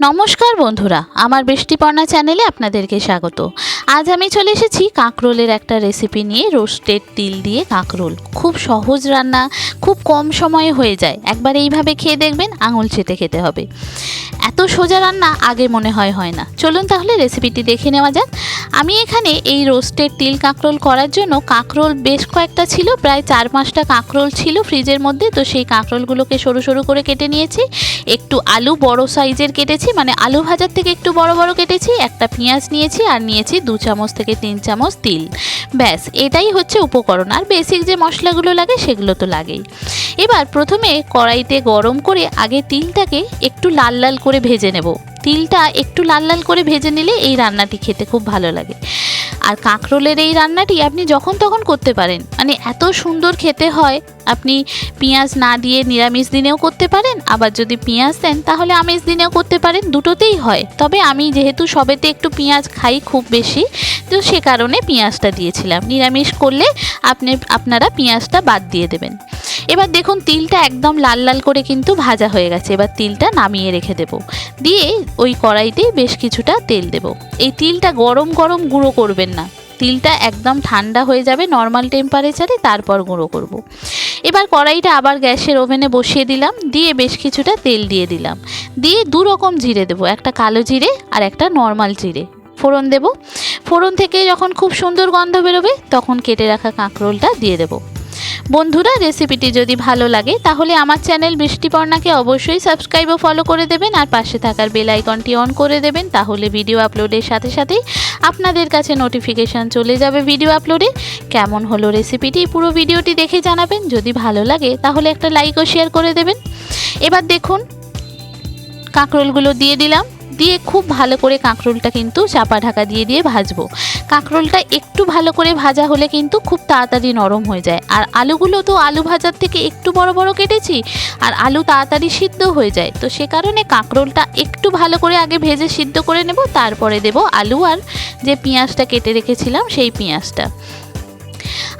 নমস্কার বন্ধুরা, আমার বৃষ্টিপর্ণা চ্যানেলে আপনাদেরকে স্বাগত। আজ আমি চলে এসেছি কাঁকরোলের একটা রেসিপি নিয়ে রোস্টেড তিল দিয়ে কাঁকরোল। খুব সহজ রান্না, খুব কম সময়ে হয়ে যায়। একবার এইভাবে খেয়ে দেখবেন আঙুল চেটে খেতে হবে। এত সোজা রান্না আগে মনে হয় হয় না। চলুন তাহলে রেসিপিটি দেখে নেওয়া যাক। আমি এখানে এই রোস্টেড তিল কাঁকরোল করার জন্য কাঁকরোল বেশ কয়েকটা ছিল, প্রায় চার পাঁচটা কাঁকরোল ছিল ফ্রিজের মধ্যে, তো সেই কাঁকরোলগুলোকে সরু সরু করে কেটে নিয়েছি। একটু আলু বড় সাইজের কেটেছি মানে আলু ভাজার থেকে একটু বড় বড় কেটেছি, একটা পেঁয়াজ নিয়েছি আর নিয়েছি দু চামচ থেকে তিন চামচ তিল। ব্যাস, এটাই হচ্ছে উপকরণ। আর বেসিক যে মশলাগুলো লাগে সেগুলো তো লাগেই। এবার প্রথমে কড়াইতে গরম করে আগে তিলটাকে একটু লাল লাল করে ভেজে নেব। তিলটা একটু লাল লাল করে ভেজে নিলে এই রান্নাটি খেতে খুব ভালো লাগে। আর কাঁকরোলের এই রান্নাটি আপনি যখন তখন করতে পারেন। মানে এত সুন্দর খেতে হয়, আপনি পেঁয়াজ না দিয়ে নিরামিষ দিনেও করতে পারেন, আবার যদি পেঁয়াজ দেন তাহলে আমিষ দিনেও করতে পারেন, দুটোতেই হয়। তবে আমি যেহেতু সবেতে একটু পেঁয়াজ খাই খুব বেশি, তো সে কারণে পেঁয়াজটা দিয়েছিলাম। নিরামিষ করলে আপনি, আপনারা পেঁয়াজটা বাদ দিয়ে দেবেন। এবার দেখুন তিলটা একদম লাল লাল করে কিন্তু ভাজা হয়ে গেছে। এবার তিলটা নামিয়ে রেখে দেব। দিয়ে ওই কড়াইতে বেশ কিছুটা তেল দেব। এই তিলটা গরম গরম গুঁড়ো করবেন না। তিলটা একদম ঠান্ডা হয়ে যাবে নর্মাল টেম্পারেচারে তারপর গুঁড়ো করব। এবার কড়াইটা আবার গ্যাসের ওভেনে বসিয়ে দিলাম। দিয়ে বেশ কিছুটা তেল দিয়ে দিলাম। দিয়ে দু রকম জিরে দেবো, একটা কালো জিরে আর একটা নর্মাল জিরে। ফোড়ন দেব। ফোড়ন থেকে যখন খুব সুন্দর গন্ধ বেরোবে, তখন কেটে রাখা কাঁকরোলটা দিয়ে দেবো। বন্ধুরা রেসিপিটি যদি ভালো লাগে, তাহলে আমার চ্যানেল বৃষ্টিপর্ণাকে অবশ্যই সাবস্ক্রাইব ও ফলো করে দেবেন আর পাশে থাকার বেল আইকনটি অন করে দেবেন, তাহলে ভিডিও আপলোডের সাথে সাথেই আপনাদের কাছে নোটিফিকেশান চলে যাবে ভিডিও আপলোডে কেমন হলো রেসিপিটি পুরো ভিডিওটি দেখে জানাবেন, যদি ভালো লাগে, তাহলে একটা লাইক ও শেয়ার করে দেবেন। এবার দেখুন, কাঁকরোলগুলো দিয়ে দিলাম। দিয়ে খুব ভালো করে কাঁকরোলটা কিন্তু চাপা ঢাকা দিয়ে দিয়ে ভাজবো। কাঁকরোলটা একটু ভালো করে ভাজা হলে কিন্তু খুব তাড়াতাড়ি নরম হয়ে যায়। আর আলুগুলো তো আলু ভাজার থেকে একটু বড় বড় কেটেছি, আর আলু তাড়াতাড়ি সিদ্ধ হয়ে যায়। তো সে কারণে কাঁকরোলটা একটু ভালো করে আগে ভেজে সিদ্ধ করে নেব, তারপরে দেব আলু আর যে পেঁয়াজটা কেটে রেখেছিলাম সেই পেঁয়াজটা।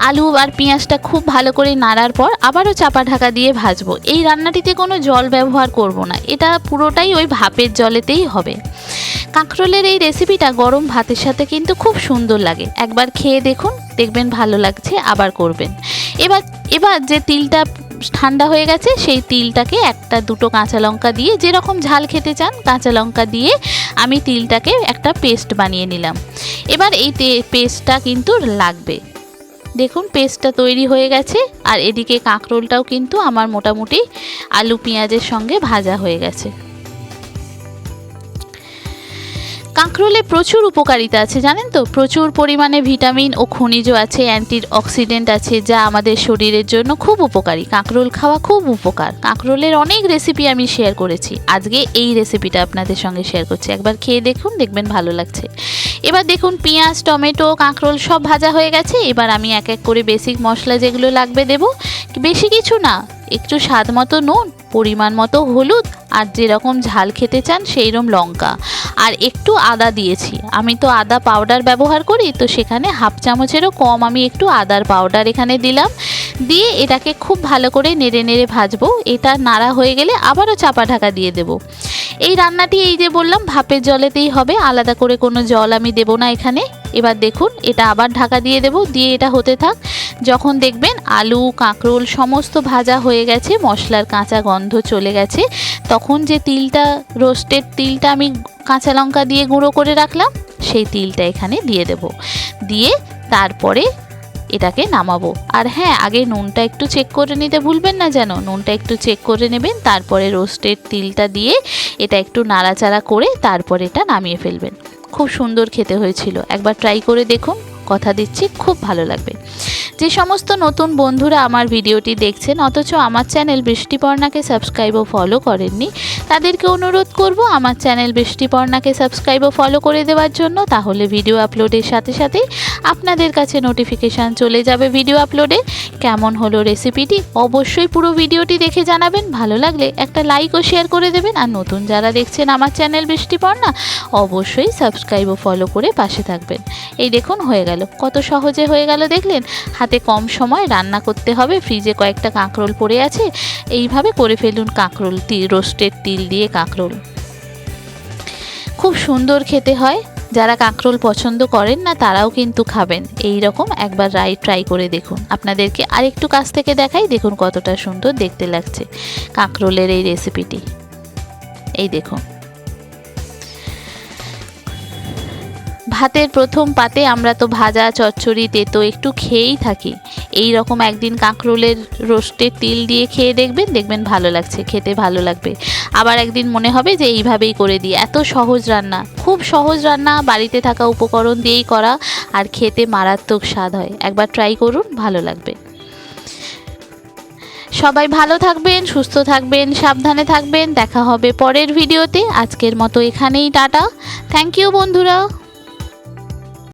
আলু আর পেঁয়াজটা খুব ভালো করে নাড়ার পর আবারও চাপা ঢাকা দিয়ে ভাজবো। এই রান্নাটিতে কোনো জল ব্যবহার করব না। এটা পুরোটাই ওই ভাপের জলেতেই হবে। কাঁকরোলের এই রেসিপিটা গরম ভাতের সাথে কিন্তু খুব সুন্দর লাগে। একবার খেয়ে দেখুন, দেখবেন ভালো লাগছে, আবার করবেন। এবার এবার যে তিলটা ঠান্ডা হয়ে গেছে, সেই তিলটাকে একটা দুটো কাঁচা লঙ্কা দিয়ে, যেরকম ঝাল খেতে চান, কাঁচা লঙ্কা দিয়ে আমি তিলটাকে একটা পেস্ট বানিয়ে নিলাম। এবার এই পেস্টটা কিন্তু লাগবে। দেখুন, পেস্টটা তৈরি হয়ে গেছে। আর এদিকে কাঁকরোলটাও কিন্তু আমার মোটামুটি আলু পেঁয়াজের সঙ্গে ভাজা হয়ে গেছে। কাঁকরোলে প্রচুর উপকারিতা আছে, জানেন তো? প্রচুর পরিমাণে ভিটামিন ও খনিজ আছে অ্যান্টি অক্সিডেন্ট আছে, যা আমাদের শরীরের জন্য খুব উপকারী। কাঁকরোল খাওয়া খুব উপকার। কাঁকরোলের অনেক রেসিপি আমি শেয়ার করেছি। আজকে এই রেসিপিটা আপনাদের সঙ্গে শেয়ার করছি। একবার খেয়ে দেখুন, দেখবেন ভালো লাগছে। এবার দেখুন, পেঁয়াজ, টমেটো, কাঁকরোল সব ভাজা হয়ে গেছে। এবার আমি এক এক করে বেসিক মশলা যেগুলো লাগবে দেব। বেশি কিছু না, একটু স্বাদ মতো নুন, পরিমাণ মতো হলুদ, আর যেরকম ঝাল খেতে চান সেই রকম লঙ্কা। আর একটু আদা দিয়েছি। আমি তো আদা পাউডার ব্যবহার করি, তো সেখানে হাফ চামচেরও কম আমি একটু আদার পাউডার এখানে দিলাম। দিয়ে এটাকে খুব ভালো করে নেড়ে নেড়ে ভাজবো। এটা নাড়া হয়ে গেলে আবারও চাপা ঢাকা দিয়ে দেব। এই রান্নাটি এই যে বললাম, ভাপের জলেতেই হবে। আলাদা করে কোনো জল আমি দেব না এখানে। এবার দেখুন, এটা আবার ঢাকা দিয়ে দেব। দিয়ে এটা হতে থাক। যখন দেখবেন আলু, কাঁকরোল সমস্ত ভাজা হয়ে গেছে, মশলার কাঁচা গন্ধ চলে গেছে, তখন যে তিলটা, রোস্টেড তিলটা আমি কাঁচা লঙ্কা দিয়ে গুঁড়ো করে রাখলাম, সেই তিলটা এখানে দিয়ে দেব। দিয়ে তারপরে এটাকে নামাবো। আর হ্যাঁ আগে নুনটা একটু চেক করে নিতে ভুলবেন না যেন। নুনটা একটু চেক করে নেবেন, তারপরে রোস্টেড তিলটা দিয়ে এটা একটু নাড়াচাড়া করে তারপরে এটা নামিয়ে ফেলবেন। খুব সুন্দর খেতে হয়েছিল। একবার ট্রাই করে দেখুন, কথা দিচ্ছি, খুব ভালো লাগবে। যে সমস্ত নতুন বন্ধুরা আমার ভিডিওটি দেখছেন, অথচ আমার চ্যানেল বৃষ্টিপর্ণাকে সাবস্ক্রাইব ও ফলো করেননি, তাদেরকে অনুরোধ করব আমার চ্যানেল বৃষ্টিপর্ণাকে সাবস্ক্রাইব ও ফলো করে দেওয়ার জন্য। তাহলে ভিডিও আপলোডের সাথে সাথেই আপনাদের কাছে নোটিফিকেশান চলে যাবে ভিডিও আপলোডে। কেমন হলো রেসিপিটি? অবশ্যই পুরো ভিডিওটি দেখে জানাবেন। ভালো লাগলে একটা লাইক ও শেয়ার করে দেবেন। আর নতুন যারা দেখছেন আমার চ্যানেল বৃষ্টিপর্ণা, অবশ্যই সাবস্ক্রাইব ও ফলো করে পাশে থাকবেন। এই দেখুন, হয়ে গেল। কত সহজে হয়ে গেল, দেখলেন? হাতে কম সময় রান্না করতে হবে। ফ্রিজে কয়েকটা কাঁকরোল পড়ে আছে। এইভাবে করে ফেলুন কাঁকরোল তিল রোস্টেড তিল দিয়ে কাঁকরোল। খুব সুন্দর খেতে হয়। যারা কাঁকরোল পছন্দ করেন না, তারাও কিন্তু খাবেন। এই রকম একবার রাই, ট্রাই করে দেখুন। আপনাদেরকে আরেকটু কাছ থেকে দেখাই, দেখুন কতটা সুন্দর দেখতে লাগছে কাঁকরোলের এই রেসিপিটি এই দেখুন। ভাতের প্রথম পাতে আমরা তো ভাজা, চচ্চড়ি, তেতো একটু খেয়েই থাকি। এই রকম একদিন কাঁকরোলের রোস্টে তিল দিয়ে খেয়ে দেখবেন দেখবেন ভালো লাগছে, খেতে ভালো লাগবে। আবার একদিন মনে হবে যে এইভাবেই করে দিই। এত সহজ রান্না, খুব সহজ রান্না, বাড়িতে থাকা উপকরণ দিয়েই করা আর খেতে মারাত্মক স্বাদ হয়। একবার ট্রাই করুন, ভালো লাগবে। সবাই ভালো থাকবেন, সুস্থ থাকবেন, সাবধানে থাকবেন। দেখা হবে পরের ভিডিওতে। আজকের মতো এখানেই, টাটা। থ্যাংক ইউ বন্ধুরা।